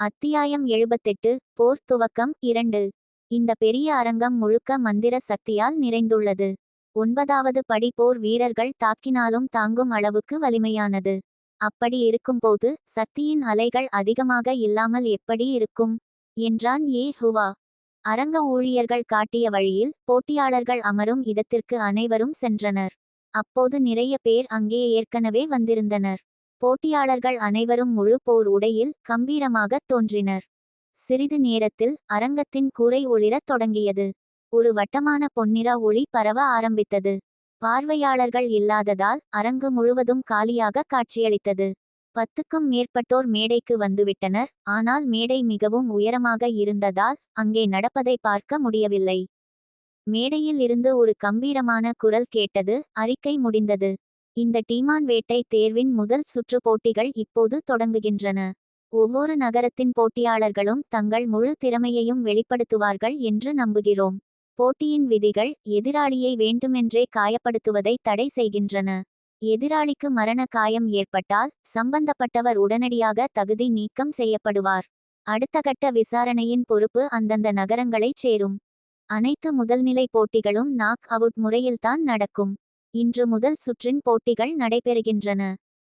அத்தியாயம் எழுபத்தெட்டு போர் துவக்கம் இரண்டு. இந்த பெரிய அரங்கம் முழுக்க மந்திர சக்தியால் நிறைந்துள்ளது. ஒன்பதாவது படி போர் வீரர்கள் தாக்கினாலும் தாங்கும் அளவுக்கு வலிமையானது. அப்படி இருக்கும்போது சக்தியின் அலைகள் அதிகமாக இல்லாமல் எப்படி இருக்கும்? என்றான் ஏ ஹுவா அரங்க ஊழியர்கள் காட்டிய வழியில் போட்டியாளர்கள் அமரும் இடத்திற்கு அனைவரும் சென்றனர். அப்போது நிறைய பேர் அங்கே ஏற்கனவே வந்திருந்தனர். போட்டியாளர்கள் அனைவரும் முழு போர் உடையில் கம்பீரமாகத் தோன்றினர். சிறிது நேரத்தில் அரங்கத்தின் கூரை ஒளிரத் தொடங்கியது. ஒரு வட்டமான பொன்னிற ஒளி பரவ ஆரம்பித்தது. பார்வையாளர்கள் இல்லாததால் அரங்கு முழுவதும் காலியாக காட்சியளித்தது. பத்துக்கும் மேற்பட்டோர் மேடைக்கு வந்துவிட்டனர். ஆனால் மேடை மிகவும் உயரமாக இருந்ததால் அங்கே நடப்பதை பார்க்க முடியவில்லை. மேடையில் இருந்து ஒரு கம்பீரமான குரல் கேட்டது. அறிக்கை முடிந்தது. இந்த டீமான் வேட்டை தேர்வின் முதல் சுற்று போட்டிகள் இப்போது தொடங்குகின்றன. ஒவ்வொரு நகரத்தின் போட்டியாளர்களும் தங்கள் முழு திறமையையும் வெளிப்படுத்துவார்கள் என்று நம்புகிறோம். போட்டியின் விதிகள் எதிராளியை வேண்டுமென்றே காயப்படுத்துவதை தடை செய்கின்றன. எதிராளிக்கு மரண காயம் ஏற்பட்டால் சம்பந்தப்பட்டவர் உடனடியாக தகுதி நீக்கம் செய்யப்படுவார். அடுத்த கட்ட விசாரணையின் பொறுப்பு அந்தந்த நகரங்களைச் சேரும். அனைத்து முதல்நிலை போட்டிகளும் நாக் அவுட் முறையில்தான் நடக்கும். இன்று முதல் சுற்றின் போட்டிகள் நடைபெறுகின்றன.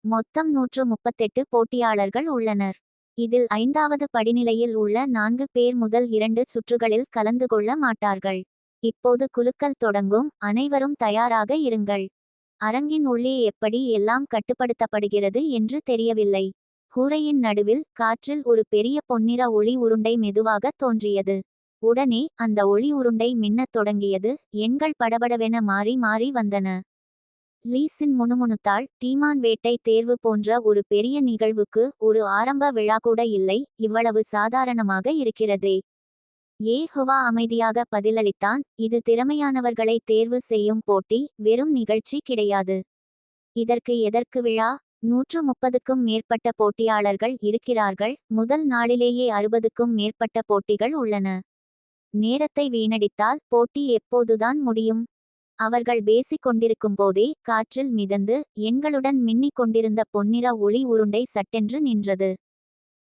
மொத்தம் நூற்று முப்பத்தெட்டு போட்டியாளர்கள் உள்ளனர். இதில் ஐந்தாவது படிநிலையில் உள்ள நான்கு பேர் முதல் இரண்டு சுற்றுகளில் கலந்து கொள்ள மாட்டார்கள். இப்போது குலுக்கல் தொடங்கும். அனைவரும் தயாராக இருங்கள். அரங்கின் உள்ளே எப்படி எல்லாம் கட்டுப்படுத்தப்படுகிறது என்று தெரியவில்லை. கூரையின் நடுவில் காற்றில் ஒரு பெரிய பொன்னிற ஒளி உருண்டை மெதுவாக தோன்றியது. உடனே அந்த ஒளி உருண்டை மின்னத் தொடங்கியது. எண்கள் படபடவென மாறி மாறி வந்தன. லீஸின் முணுமுணுத்தாள் டீமான் வேட்டை தேர்வு போன்ற ஒரு பெரிய நிகழ்வுக்கு ஒரு ஆரம்ப விழா கூட இல்லை இவ்வளவு சாதாரணமாக இருக்கிறதே. ஏ ஹுவா அமைதியாக பதிலளித்தான் இது திறமையானவர்களை தேர்வு செய்யும் போட்டி வெறும் நிகழ்ச்சி கிடையாது. இதற்கு எதற்கு விழா? நூற்று முப்பதுக்கும் மேற்பட்ட போட்டியாளர்கள் இருக்கிறார்கள் முதல் நாளிலேயே அறுபதுக்கும் மேற்பட்ட போட்டிகள் உள்ளன. நேரத்தை வீணடித்தால் போட்டி எப்போதுதான் முடியும். அவர்கள் பேசிக் கொண்டிருக்கும் போதே காற்றில் மிதந்து எண்களுடன் மின்னிக் கொண்டிருந்த பொன்னிற ஒளி உருண்டை சட்டென்று நின்றது.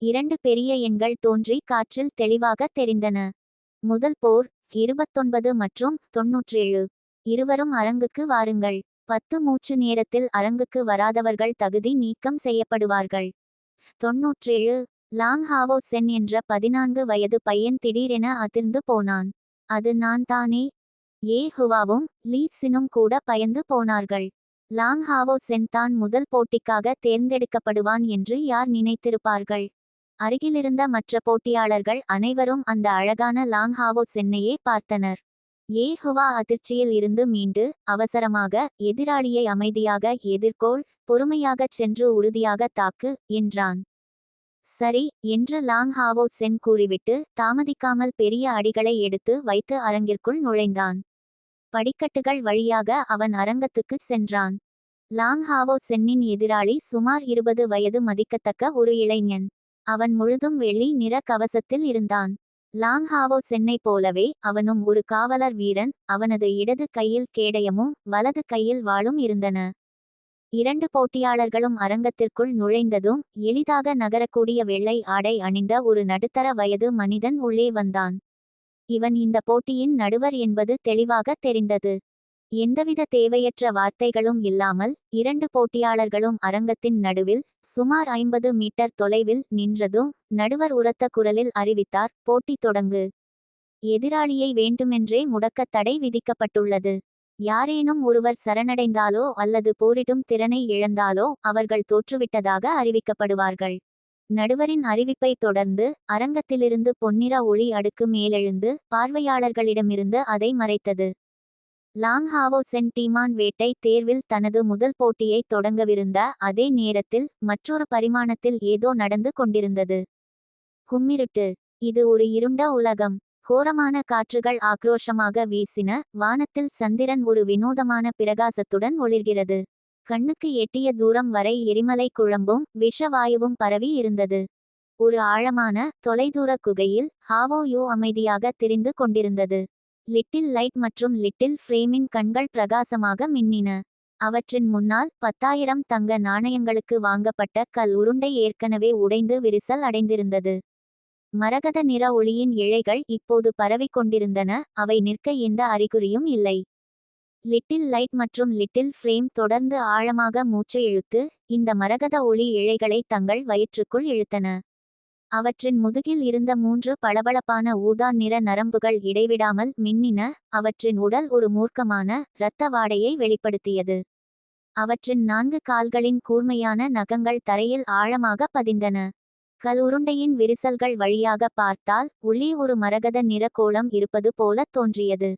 இரண்டு பெரிய எண்கள் தோன்றி காற்றில் தெளிவாக தெரிந்தன. முதல் போர் இருபத்தொன்பது மற்றும் தொன்னூற்றேழு. இருவரும் அரங்குக்கு வாருங்கள். பத்து மூச்சு நேரத்தில் அரங்குக்கு வராதவர்கள் தகுதி நீக்கம் செய்யப்படுவார்கள். தொன்னூற்றேழு லாங் ஹாவோ சென் என்ற பதினான்கு வயது பையன் திடீரென அதிர்ந்து போனான். அது நான் தானே? ஏ ஹுவாவும் லீ சினும் கூட பயந்து போனார்கள். லாங் ஹாவோ சென் தான் முதல் போட்டிக்காக தேர்ந்தெடுக்கப்படுவான் என்று யார் நினைத்திருப்பார்கள்? அருகிலிருந்த மற்ற போட்டியாளர்கள் அனைவரும் அந்த அழகான லாங் ஹாவோ சென்னையே பார்த்தனர். ஏ ஹுவா அதிர்ச்சியில் இருந்து மீண்டு அவசரமாக எதிராளியை அமைதியாக எதிர்கோள் பொறுமையாகச் சென்று உறுதியாக தாக்கு என்றான். சரி என்று லாங் ஹாவோ சென் கூறிவிட்டு தாமதிக்காமல் பெரிய அடிகளை எடுத்து வைத்து அரங்கிற்குள் நுழைந்தான். படிக்கட்டுகள் வழியாக அவன் அரங்கத்துக்கு சென்றான். லாங் ஹாவோ சென்னின் எதிராளி சுமார் இருபது வயது மதிக்கத்தக்க ஒரு இளைஞன். அவன் முழுதும் வெள்ளி நிற கவசத்தில் இருந்தான். லாங் ஹாவோ சென்னை போலவே அவனும் ஒரு காவலர் வீரன் அவனது இடது கையில் கேடயமும் வலது கையில் வாளும் இருந்தன. இரண்டு போட்டியாளர்களும் அரங்கத்திற்குள் நுழைந்ததும் எளிதாக நகரக்கூடிய வெள்ளை ஆடை அணிந்த ஒரு நடுத்தர வயது மனிதன் உள்ளே வந்தான். இவன் இந்த போட்டியின் நடுவர் என்பது தெளிவாக தெரிந்தது. எந்தவித தேவையற்ற வார்த்தைகளும் இல்லாமல் இரண்டு போட்டியாளர்களும் அரங்கத்தின் நடுவில் சுமார் ஐம்பது மீட்டர் தொலைவில் நின்றதும் நடுவர் உரத்த குரலில் அறிவித்தார் போட்டி தொடங்கு. எதிராளியை வேண்டுமென்றே முடக்க தடை விதிக்கப்பட்டுள்ளது. யாரேனும் ஒருவர் சரணடைந்தாலோ அல்லது போரிடும் திறனை இழந்தாலோ அவர்கள் தோற்றுவிட்டதாக அறிவிக்கப்படுவார்கள். நடுவரின் அறிவிப்பை தொடர்ந்து அரங்கத்திலிருந்து பொன்னிற ஒளி அடுக்கு மேலெழுந்து பார்வையாளர்களிடமிருந்து அதை மறைத்தது. லாங் ஹாவோ சென் டீமான் வேட்டை தேர்வில் தனது முதல் போட்டியை தொடங்கவிருந்த அதே நேரத்தில் மற்றொரு பரிமாணத்தில் ஏதோ நடந்து கொண்டிருந்தது. கும்மிருட்டு இது ஒரு இருண்ட உலகம். கோரமான காற்றுகள் ஆக்ரோஷமாக வீசின வானத்தில் சந்திரன் ஒரு வினோதமான பிரகாசத்துடன் ஒளிர்கிறது. கண்ணுக்கு எட்டிய தூரம் வரை எரிமலை குழம்பும் விஷவாயுவும் பரவி இருந்தது. ஒரு ஆழமான தொலைதூர குகையில் ஹாவோ யூ அமைதியாக திரிந்து கொண்டிருந்தது. லிட்டில் லைட் மற்றும் லிட்டில் ஃப்ரேமின் கண்கள் பிரகாசமாக மின்னின. அவற்றின் முன்னால் பத்தாயிரம் தங்க நாணயங்களுக்கு வாங்கப்பட்ட கல் உருண்டை ஏற்கனவே உடைந்து விரிசல் அடைந்திருந்தது. மரகத நிற ஒளியின் இழைகள் இப்போது பரவிக் கொண்டிருந்தன அவை நிற்க எந்த அறிகுறியும் இல்லை. லிட்டில் லைட் மற்றும் லிட்டில் ஃப்ளேம் தொடர்ந்து ஆழமாக மூச்சு இழுத்து இந்த மரகத ஒளி இழைகளை தங்கள் வயிற்றுக்குள் இழுத்தன. அவற்றின் முதுகில் இருந்த மூன்று பளபளப்பான ஊதா நிற நரம்புகள் இடைவிடாமல் மின்னின அவற்றின் உடல் ஒரு மூர்க்கமான இரத்த வாடையை வெளிப்படுத்தியது. அவற்றின் நான்கு கால்களின் கூர்மையான நகங்கள் தரையில் ஆழமாக பதிந்தன. கல் உருண்டையின் விரிசல்கள் வழியாக பார்த்தால் உள்ளே ஒரு மரகத நிற கோளம் இருப்பது போல தோன்றியது.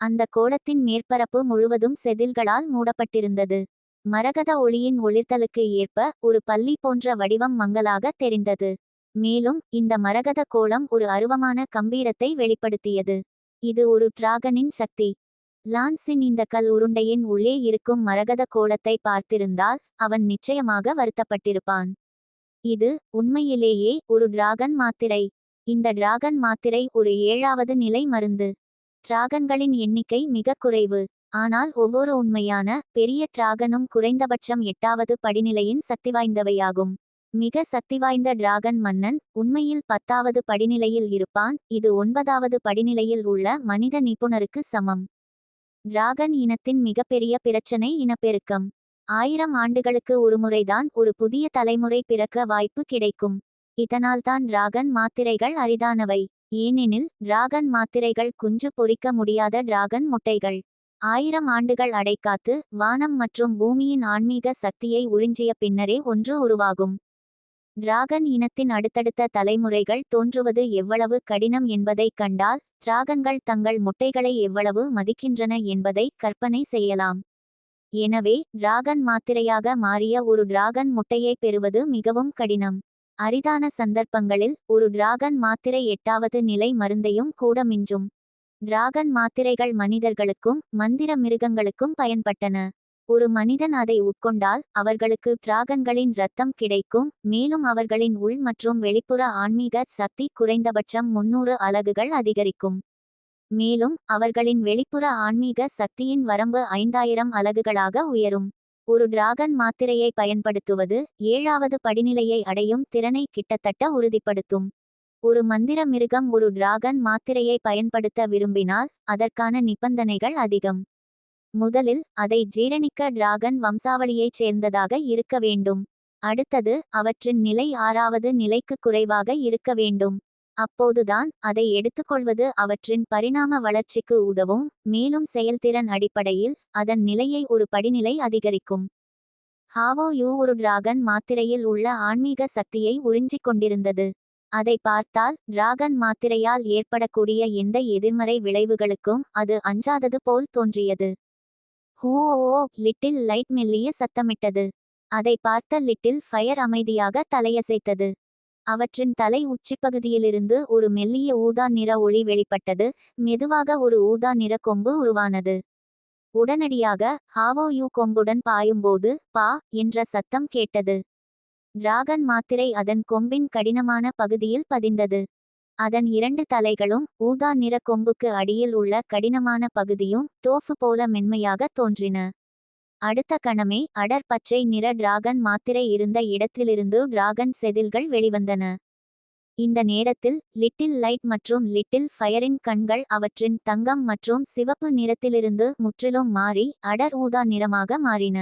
அந்த கோலத்தின் மேற்பரப்பு முழுவதும் செதில்களால் மூடப்பட்டிருந்தது. மரகத ஒளியின் ஒளிர்தலுக்கு ஏற்ப ஒரு பள்ளி போன்ற வடிவம் மங்கலாக தெரிந்தது. மேலும் இந்த மரகத கோலம் ஒரு அருவமான கம்பீரத்தை வெளிப்படுத்தியது. இது ஒரு டிராகனின் சக்தி. லான்ஸின் இந்த கல் உருண்டையின் உள்ளே இருக்கும் மரகத கோலத்தை பார்த்திருந்தால் அவன் நிச்சயமாக வருத்தப்பட்டிருப்பான். இது உண்மையிலேயே ஒரு டிராகன் மாத்திரை. இந்த டிராகன் மாத்திரை ஒரு ஏழாவது நிலை மருந்து. டிராகன்களின் எண்ணிக்கை மிக குறைவு. ஆனால் ஒவ்வொரு உண்மையான பெரிய டிராகனும் குறைந்தபட்சம் எட்டாவது படிநிலையின் சக்தி வாய்ந்தவையாகும் மிக சக்திவாய்ந்த டிராகன் மன்னன் உண்மையில் பத்தாவது படிநிலையில் இருப்பான். இது ஒன்பதாவது படிநிலையில் உள்ள மனித நிபுணருக்கு சமம். டிராகன் இனத்தின் மிகப்பெரிய பிரச்சனை இனப்பெருக்கம். ஆயிரம் ஆண்டுகளுக்கு ஒருமுறைதான் ஒரு புதிய தலைமுறை பிறக்க வாய்ப்பு கிடைக்கும். இதனால்தான் டிராகன் மாத்திரைகள் அரிதானவை. ஏனெனில் டிராகன் மாத்திரைகள் குஞ்சு பொறிக்க முடியாத டிராகன் முட்டைகள். ஆயிரம் ஆண்டுகள் அடைக்காத்து வானம் மற்றும் பூமியின் ஆன்மீக சக்தியை உறிஞ்சிய பின்னரே ஒன்று உருவாகும். டிராகன் இனத்தின் அடுத்தடுத்த தலைமுறைகள் தோன்றுவது எவ்வளவு கடினம் என்பதைக் கண்டால் டிராகன்கள் தங்கள் முட்டைகளை எவ்வளவு மதிக்கின்றன என்பதை கற்பனை செய்யலாம். எனவே டிராகன் மாத்திரையாக மாறிய ஒரு டிராகன் முட்டையை பெறுவது மிகவும் கடினம். அரிதான சந்தர்ப்பங்களில் ஒரு டிராகன் மாத்திரை எட்டாவது நிலை மருந்தையும் கூட மிஞ்சும். டிராகன் மாத்திரைகள் மனிதர்களுக்கும் மந்திர மிருகங்களுக்கும் பயன்பட்டன. ஒரு மனிதன் அதை உட்கொண்டால் அவர்களுக்கு டிராகன்களின் இரத்தம் கிடைக்கும் மேலும் அவர்களின் உள் மற்றும் வெளிப்புற ஆன்மீக சக்தி குறைந்தபட்சம் முன்னூறு அலகுகள் அதிகரிக்கும். மேலும் அவர்களின் வெளிப்புற ஆன்மீக சக்தியின் வரம்பு ஐந்தாயிரம் அலகுகளாக உயரும். ஒரு டிராகன் மாத்திரையை பயன்படுத்துவது ஏழாவது படிநிலையை அடையும் திறனை கிட்டத்தட்ட உறுதிப்படுத்தும். ஒரு மந்திர மிருகம் ஒரு டிராகன் மாத்திரையை பயன்படுத்த விரும்பினால் அதற்கான நிபந்தனைகள் அதிகம். முதலில் அதை ஜீரணிக்க டிராகன் வம்சாவளியைச் சேர்ந்ததாக இருக்க வேண்டும். அடுத்தது அவற்றின் நிலை ஆறாவது நிலைக்கு குறைவாக இருக்க வேண்டும். அப்போதுதான் அதை எடுத்துக்கொள்வது அவற்றின் பரிணாம வளர்ச்சிக்கு உதவும் மேலும் செயல்திறன் அடிப்படையில் அதன் நிலையை ஒரு படிநிலை அதிகரிக்கும். ஹாவோ யூ ஒரு டிராகன் மாத்திரையில் உள்ள ஆன்மீக சக்தியை உறிஞ்சிக் கொண்டிருந்தது. அதை பார்த்தால் டிராகன் மாத்திரையால் ஏற்படக்கூடிய எந்த எதிர்மறை விளைவுகளுக்கும் அது அஞ்சாதது போல் தோன்றியது. ஹூஓ லிட்டில் லைட் மெல்லிய சத்தமிட்டது. அதை பார்த்த லிட்டில் ஃபயர் அமைதியாக தலையசைத்தது. அவற்றின் தலை உச்சிப்பகுதியிலிருந்து ஒரு மெல்லிய ஊதா நிற ஒளி வெளிப்பட்டது மெதுவாக ஒரு ஊதா நிற கொம்பு உருவானது. உடனடியாக ஹாவோ யூ கொம்புடன் பாயும்போது பா என்ற சத்தம் கேட்டது. டிராகன் மாத்திரை அதன் கொம்பின் கடினமான பகுதியில் பதிந்தது. அதன் இரண்டு தலைகளும் ஊதா நிற கொம்புக்கு அடியில் உள்ள கடினமான பகுதியும் டோஃபு போல மென்மையாக தோன்றின. அடுத்த கணமே அடர் பச்சை நிற டிராகன் மாத்திரை இருந்த இடத்திலிருந்து டிராகன் செதில்கள் வெளிவந்தன. இந்த நேரத்தில் லிட்டில் லைட் மற்றும் லிட்டில் ஃபயரின் கண்கள் அவற்றின் தங்கம் மற்றும் சிவப்பு நிறத்திலிருந்து முற்றிலும் மாறி அடர் ஊதா நிறமாக மாறின.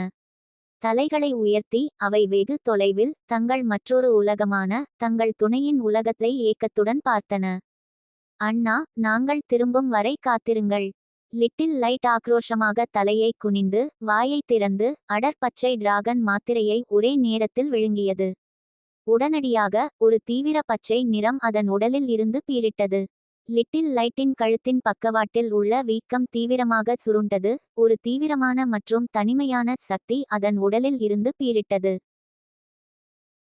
தலைகளை உயர்த்தி அவை வெகு தொலைவில் தங்கள் மற்றொரு உலகமான தங்கள் துணையின் உலகத்தை ஏக்கத்துடன் பார்த்தன. அண்ணா நாங்கள் திரும்பும் வரை காத்திருங்கள். லிட்டில் லைட் ஆக்ரோஷமாக தலையை குனிந்து வாயை திறந்து அடர் பச்சை டிராகன் மாத்திரையை ஒரே நேரத்தில் விழுங்கியது. உடனடியாக ஒரு தீவிர பச்சை நிறம் அதன் உடலில் இருந்து பீரிட்டது லிட்டில் லைட்டின் கழுத்தின் பக்கவாட்டில் உள்ள வீக்கம் தீவிரமாக சுருண்டது ஒரு தீவிரமான மற்றும் தனிமையான சக்தி அதன் உடலில் இருந்து பீரிட்டது